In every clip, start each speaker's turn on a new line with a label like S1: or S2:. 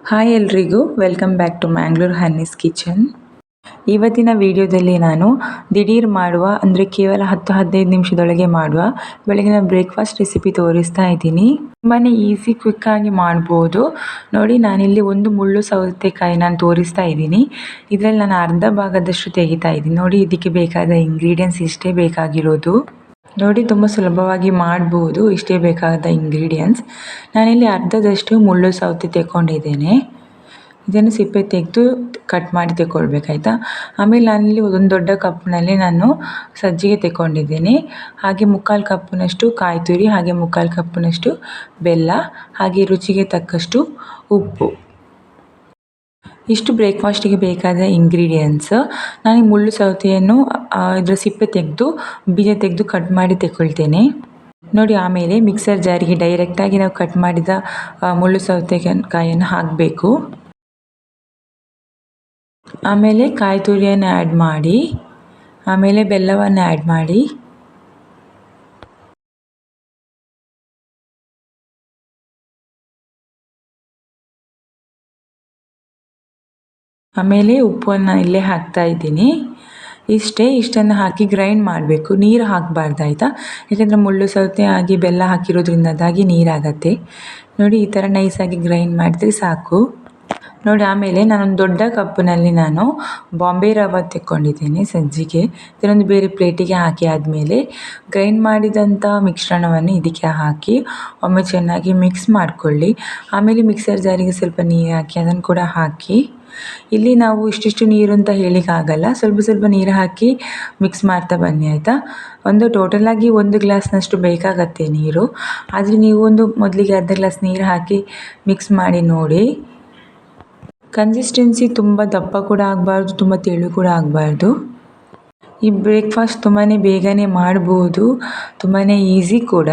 S1: Hi ಎಲ್ರಿಗೂ welcome back to Mangalore honey's kitchen ಇವತ್ತಿನ ವಿಡಿಯೋದಲ್ಲಿ ನಾನು ದಿಢೀರ್ ಮಾಡುವ, ಅಂದರೆ ಕೇವಲ ಹತ್ತು ಹದಿನೈದು ನಿಮಿಷದೊಳಗೆ ಮಾಡುವ ಬೆಳಗಿನ ಬ್ರೇಕ್ಫಾಸ್ಟ್ ರೆಸಿಪಿ ತೋರಿಸ್ತಾ ಇದ್ದೀನಿ. ತುಂಬಾ ಈಸಿ ಕ್ವಿಕ್ಕಾಗಿ ಮಾಡ್ಬೋದು. ನೋಡಿ, ನಾನಿಲ್ಲಿ ಒಂದು ಮುಳ್ಳು ಸೌತೆಕಾಯಿ ನಾನು ತೋರಿಸ್ತಾ ಇದ್ದೀನಿ. ಇದರಲ್ಲಿ ನಾನು ಅರ್ಧ ಭಾಗದಷ್ಟು ತೆಗಿತಾ ಇದ್ದೀನಿ. ನೋಡಿ, ಇದಕ್ಕೆ ಬೇಕಾದ ಇಂಗ್ರೀಡಿಯೆಂಟ್ಸ್ ಇಷ್ಟೇ ಬೇಕಾಗಿರೋದು. ನೋಡಿ, ತುಂಬ ಸುಲಭವಾಗಿ ಮಾಡ್ಬೋದು. ಇಷ್ಟೇ ಬೇಕಾದ ಇಂಗ್ರೀಡಿಯೆಂಟ್ಸ್ ನಾನಿಲ್ಲಿ ಅರ್ಧದಷ್ಟು ಮುಳ್ಳು ಸೌತೆ ತೆಕ್ಕೊಂಡಿದ್ದೇನೆ. ಇದನ್ನು ಸಿಪ್ಪೆ ತೆಗೆದು ಕಟ್ ಮಾಡಿ ತೆಕ್ಕೊಳ್ಬೇಕಾಯ್ತಾ ಆಮೇಲೆ ನಾನಿಲ್ಲಿ ಒಂದು ದೊಡ್ಡ ಕಪ್ನಲ್ಲಿ ನಾನು ಸಜ್ಜಿಗೆ ತೆಕ್ಕೊಂಡಿದ್ದೇನೆ. ಹಾಗೆ ಮುಕ್ಕಾಲು ಕಪ್ಪಿನಷ್ಟು ಕಾಯಿ ತುರಿ ಹಾಗೆ ಮುಕ್ಕಾಲು ಕಪ್ಪಿನಷ್ಟು ಬೆಲ್ಲ, ಹಾಗೆ ರುಚಿಗೆ ತಕ್ಕಷ್ಟು ಉಪ್ಪು. ಇಷ್ಟು ಬ್ರೇಕ್ಫಾಸ್ಟಿಗೆ ಬೇಕಾದ ಇಂಗ್ರೀಡಿಯೆಂಟ್ಸ್ ನಾನು ಮುಳ್ಳು ಸೌತೆಯನ್ನು ಇದರ ಸಿಪ್ಪೆ ತೆಗೆದು, ಬೀಜ ತೆಗೆದು ಕಟ್ ಮಾಡಿ ತೆಕ್ಕೊಳ್ತೇನೆ ನೋಡಿ, ಆಮೇಲೆ ಮಿಕ್ಸರ್ ಜಾರಿಗೆ ಡೈರೆಕ್ಟಾಗಿ ನಾವು ಕಟ್ ಮಾಡಿದ ಮುಳ್ಳು ಸೌತೆಕಾಯನ್ನು ಹಾಕಬೇಕು. ಆಮೇಲೆ ಕಾಯಿ ತುರಿಯನ್ನು ಆ್ಯಡ್ ಮಾಡಿ, ಆಮೇಲೆ ಬೆಲ್ಲವನ್ನು ಆ್ಯಡ್ ಮಾಡಿ. ಆಮೇಲೆ ಉಪ್ಪನ್ನು ಇಲ್ಲೇ ಹಾಕ್ತಾ ಇದ್ದೀನಿ. ಇಷ್ಟೇ, ಇಷ್ಟನ್ನು ಹಾಕಿ ಗ್ರೈಂಡ್ ಮಾಡಬೇಕು. ನೀರು ಹಾಕಬಾರ್ದು, ಆಯಿತಾ? ಯಾಕೆಂದರೆ ಮುಳ್ಳು ಸೌತೆ ಆಗಿ ಬೆಲ್ಲ ಹಾಕಿರೋದ್ರಿಂದ ಅದಾಗಿ ನೀರಾಗತ್ತೆ. ನೋಡಿ, ಈ ಥರ ನೈಸಾಗಿ ಗ್ರೈಂಡ್ ಮಾಡಿದ್ರೆ ಸಾಕು. ನೋಡಿ, ಆಮೇಲೆ ನಾನೊಂದು ದೊಡ್ಡ ಕಪ್ಪಿನಲ್ಲಿ ನಾನು ಬಾಂಬೆ ರವೆ ತೆಕ್ಕೊಂಡಿದ್ದೀನಿ ಸಜ್ಜಿಗೆ. ಇದನ್ನೊಂದು ಬೇರೆ ಪ್ಲೇಟಿಗೆ ಹಾಕಿ ಆದಮೇಲೆ ಗ್ರೈಂಡ್ ಮಾಡಿದಂಥ ಮಿಶ್ರಣವನ್ನು ಇದಕ್ಕೆ ಹಾಕಿ ಒಮ್ಮೆ ಚೆನ್ನಾಗಿ ಮಿಕ್ಸ್ ಮಾಡಿಕೊಳ್ಳಿ. ಆಮೇಲೆ ಮಿಕ್ಸರ್ ಜಾರಿಗೆ ಸ್ವಲ್ಪ ನೀರು ಹಾಕಿ, ಅದನ್ನು ಕೂಡ ಹಾಕಿ. ಇಲ್ಲಿ ನಾವು ಇಷ್ಟಿಷ್ಟು ನೀರು ಅಂತ ಆಗಲ್ಲ ಸ್ವಲ್ಪ ಸ್ವಲ್ಪ ನೀರು ಹಾಕಿ ಮಿಕ್ಸ್ ಮಾಡ್ತಾ ಬನ್ನಿ, ಆಯಿತಾ? ಒಂದು ಟೋಟಲಾಗಿ ಒಂದು ಗ್ಲಾಸ್ನಷ್ಟು ಬೇಕಾಗತ್ತೆ ನೀರು. ಆದರೆ ನೀವು ಒಂದು ಮೊದಲಿಗೆ ಅರ್ಧ ಗ್ಲಾಸ್ ನೀರು ಹಾಕಿ ಮಿಕ್ಸ್ ಮಾಡಿ ನೋಡಿ. ಕನ್ಸಿಸ್ಟೆನ್ಸಿ ತುಂಬ ದಪ್ಪ ಕೂಡ ಆಗಬಾರ್ದು, ತುಂಬ ತೆಳು ಕೂಡ ಆಗಬಾರ್ದು. ಈ ಬ್ರೇಕ್ಫಾಸ್ಟ್ ತುಂಬಾ ಬೇಗನೆ ಮಾಡ್ಬೋದು ತುಂಬಾ ಈಸಿ ಕೂಡ.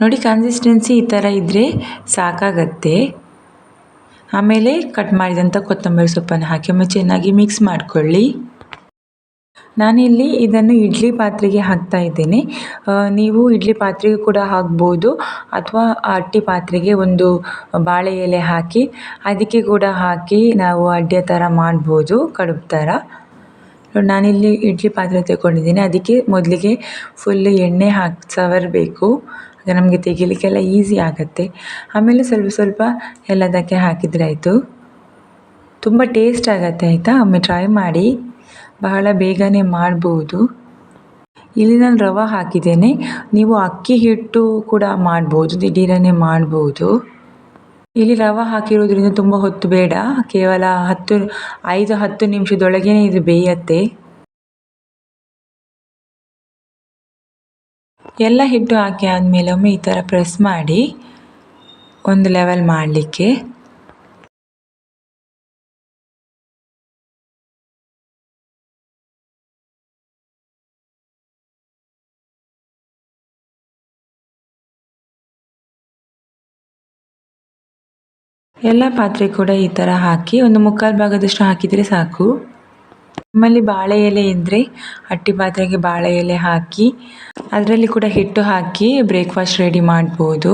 S1: ನೋಡಿ ಕನ್ಸಿಸ್ಟೆನ್ಸಿ ಈ ಥರ ಇದ್ದರೆ ಸಾಕಾಗತ್ತೆ. ಆಮೇಲೆ ಕಟ್ ಮಾಡಿದಂಥ ಕೊತ್ತಂಬರಿ ಸೊಪ್ಪನ್ನು ಹಾಕಿ, ಒಮ್ಮೆ ಚೆನ್ನಾಗಿ ಮಿಕ್ಸ್ ಮಾಡಿಕೊಳ್ಳಿ. ನಾನಿಲ್ಲಿ ಇದನ್ನು ಇಡ್ಲಿ ಪಾತ್ರೆಗೆ ಹಾಕ್ತಾ ಇದ್ದೇನೆ. ನೀವು ಇಡ್ಲಿ ಪಾತ್ರೆಗೂ ಕೂಡ ಹಾಕ್ಬೋದು. ಅಥವಾ ಅಟ್ಟಿ ಪಾತ್ರೆಗೆ ಒಂದು ಬಾಳೆ ಎಲೆ ಹಾಕಿ, ಅದಕ್ಕೆ ಕೂಡ ಹಾಕಿ ನಾವು ಅಡ್ಡೆ ಥರ ಮಾಡ್ಬೋದು, ಕಡುಬು ಥರ. ನಾನಿಲ್ಲಿ ಇಡ್ಲಿ ಪಾತ್ರೆ ತಗೊಂಡಿದ್ದೀನಿ ಅದಕ್ಕೆ ಮೊದಲಿಗೆ ಫುಲ್ ಎಣ್ಣೆ ಹಾಕಿ, ಸವರಬೇಕು. ನಮಗೆ ತೆಗಿಲಿಕ್ಕೆಲ್ಲ ಈಸಿ ಆಗುತ್ತೆ. ಆಮೇಲೆ ಸ್ವಲ್ಪ ಸ್ವಲ್ಪ ಎಲ್ಲದಕ್ಕೆ ಹಾಕಿದರೆ ಆಯಿತು. ತುಂಬ ಟೇಸ್ಟ್ ಆಗುತ್ತೆ, ಆಯಿತಾ? ಒಮ್ಮೆ ಟ್ರೈ ಮಾಡಿ. ಬಹಳ ಬೇಗನೆ ಮಾಡ್ಬೋದು. ಇಲ್ಲಿ ನಾನು ರವೆ ಹಾಕಿದ್ದೇನೆ. ನೀವು ಅಕ್ಕಿ ಹಿಟ್ಟು ಕೂಡ ಮಾಡ್ಬೋದು, ದಿಢೀರನೆ ಮಾಡ್ಬೋದು. ಇಲ್ಲಿ ರವೆ ಹಾಕಿರೋದ್ರಿಂದ ತುಂಬ ಹೊತ್ತು ಬೇಡ. ಕೇವಲ ಹತ್ತು, ಐದು, ಹತ್ತು ನಿಮಿಷದೊಳಗೆ ಇದು ಬೇಯತ್ತೆ. ಎಲ್ಲ ಹಿಟ್ಟು ಹಾಕಿ ಆದಮೇಲೆ ಒಮ್ಮೆ ಈ ಥರ ಪ್ರೆಸ್ ಮಾಡಿ ಒಂದು ಲೆವೆಲ್ ಮಾಡಲಿಕ್ಕೆ. ಎಲ್ಲ ಪಾತ್ರೆ ಕೂಡ ಈ ಥರ ಹಾಕಿ ಒಂದು ಮುಕ್ಕಾಲು ಭಾಗದಷ್ಟು ಹಾಕಿದರೆ ಸಾಕು. ನಮ್ಮಲ್ಲಿ ಬಾಳೆ ಎಲೆ ಇದ್ದರೆ ಅಟ್ಟಿ ಪಾತ್ರೆಗೆ ಬಾಳೆ ಎಲೆ ಹಾಕಿ ಅದರಲ್ಲಿ ಕೂಡ ಹಿಟ್ಟು ಹಾಕಿ ಬ್ರೇಕ್ಫಾಸ್ಟ್ ರೆಡಿ ಮಾಡ್ಬೋದು.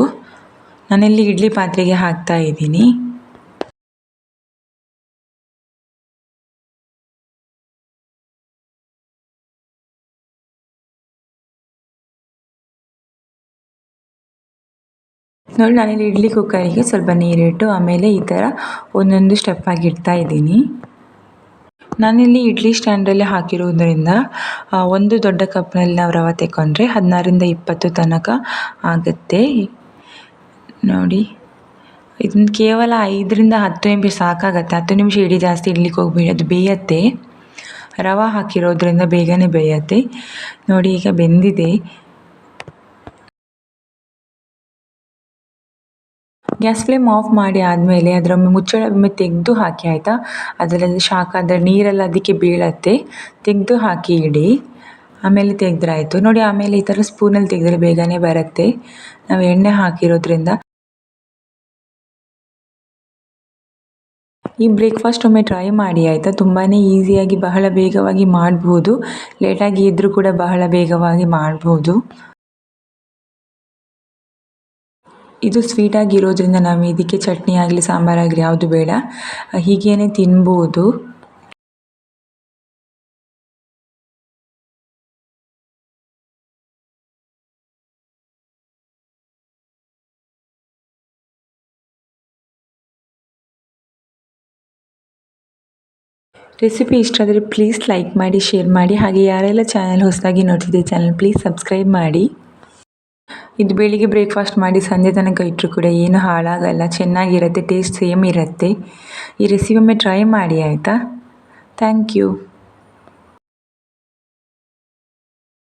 S1: ನಾನಿಲ್ಲಿ ಇಡ್ಲಿ ಪಾತ್ರೆಗೆ ಹಾಕ್ತಾ ಇದ್ದೀನಿ. ನೋಡಿ, ನಾನಿಲ್ಲಿ ಇಡ್ಲಿ ಕುಕ್ಕರಿಗೆ ಸ್ವಲ್ಪ ನೀರಿಟ್ಟು ಆಮೇಲೆ ಈ ಥರ ಒಂದೊಂದು ಸ್ಟೆಪ್ ಆಗಿ ಇಡ್ತಾ ಇದ್ದೀನಿ. ನಾನಿಲ್ಲಿ ಇಡ್ಲಿ ಸ್ಟ್ಯಾಂಡಲ್ಲಿ ಹಾಕಿರುವುದರಿಂದ ಒಂದು ದೊಡ್ಡ ಕಪ್ನಲ್ಲಿ ನಾವು ರವೆ ತೆಕ್ಕೊಂಡ್ರೆ ಹದಿನಾರರಿಂದ ಇಪ್ಪತ್ತು ತನಕ ಆಗುತ್ತೆ. ನೋಡಿ ಇದನ್ನ ಕೇವಲ ಐದರಿಂದ ಹತ್ತು ನಿಮಿಷ ಸಾಕಾಗತ್ತೆ. ಹತ್ತು ನಿಮಿಷ ಇಡಿ ಜಾಸ್ತಿ ಇಡ್ಲಿಕ್ಕೆ ಹೋಗ್ಬೇಡಿ ಅದು ಬೇಯತ್ತೆ. ರವೆ ಹಾಕಿರೋದ್ರಿಂದ ಬೇಗನೆ ಬೇಯತ್ತೆ. ನೋಡಿ, ಈಗ ಬೆಂದಿದೆ. ಗ್ಯಾಸ್ ಫ್ಲೇಮ್ ಆಫ್ ಮಾಡಿ ಆದಮೇಲೆ ಅದರ ಮುಚ್ಚಳ ತೆಗೆದು ಹಾಕಿ, ಆಯಿತಾ? ಅದರಲ್ಲಿ ಶಾಖ, ಅದರ ನೀರೆಲ್ಲ ಅದಕ್ಕೆ ಬೀಳತ್ತೆ. ತೆಗೆದು ಹಾಕಿ ಇಡಿ. ಆಮೇಲೆ ತೆಗೆದ್ರಾಯ್ತು. ನೋಡಿ, ಆಮೇಲೆ ಈ ಥರ ಸ್ಪೂನಲ್ಲಿ ತೆಗೆದ್ರೆ ಬೇಗನೆ ಬರುತ್ತೆ. ನಾವು ಎಣ್ಣೆ ಹಾಕಿರೋದ್ರಿಂದ. ಈ ಬ್ರೇಕ್ಫಾಸ್ಟ್ ಒಮ್ಮೆ ಟ್ರೈ ಮಾಡಿ, ಆಯಿತಾ? ತುಂಬಾ ಈಸಿಯಾಗಿ, ಬಹಳ ಬೇಗವಾಗಿ ಮಾಡ್ಬೋದು. ಲೇಟಾಗಿ ಇದ್ದರೂ ಕೂಡ ಬಹಳ ಬೇಗವಾಗಿ ಮಾಡ್ಬೋದು. ಇದು ಸ್ವೀಟಾಗಿರೋದ್ರಿಂದ ನಾವು ಇದಕ್ಕೆ ಚಟ್ನಿ ಆಗಲಿ ಸಾಂಬಾರಾಗಲಿ ಯಾವುದು ಬೇಡ. ಹೀಗೇನೆ ತಿನ್ಬೋದು. ರೆಸಿಪಿ ಇಷ್ಟ ಆದರೆ ಪ್ಲೀಸ್ ಲೈಕ್ ಮಾಡಿ ಶೇರ್ ಮಾಡಿ. ಹಾಗೆ ಯಾರೆಲ್ಲ ಚಾನಲ್ ಹೊಸದಾಗಿ ನೋಡ್ತಿದ್ದೆ ಚಾನಲ್ ಪ್ಲೀಸ್ ಸಬ್ಸ್ಕ್ರೈಬ್ ಮಾಡಿ. ಇದು ಬೆಳಿಗ್ಗೆ ಬ್ರೇಕ್ಫಾಸ್ಟ್ ಮಾಡಿ ಸಂಜೆ ತನಕ ಇಟ್ಟರು ಕೂಡ ಏನು ಹಾಳಾಗಲ್ಲ, ಚೆನ್ನಾಗಿರುತ್ತೆ ಟೇಸ್ಟ್ ಸೇಮ್ ಇರುತ್ತೆ. ಈ ರೆಸಿಪಿ ಒಮ್ಮೆ ಟ್ರೈ ಮಾಡಿ ಆಯಿತಾ? Thank you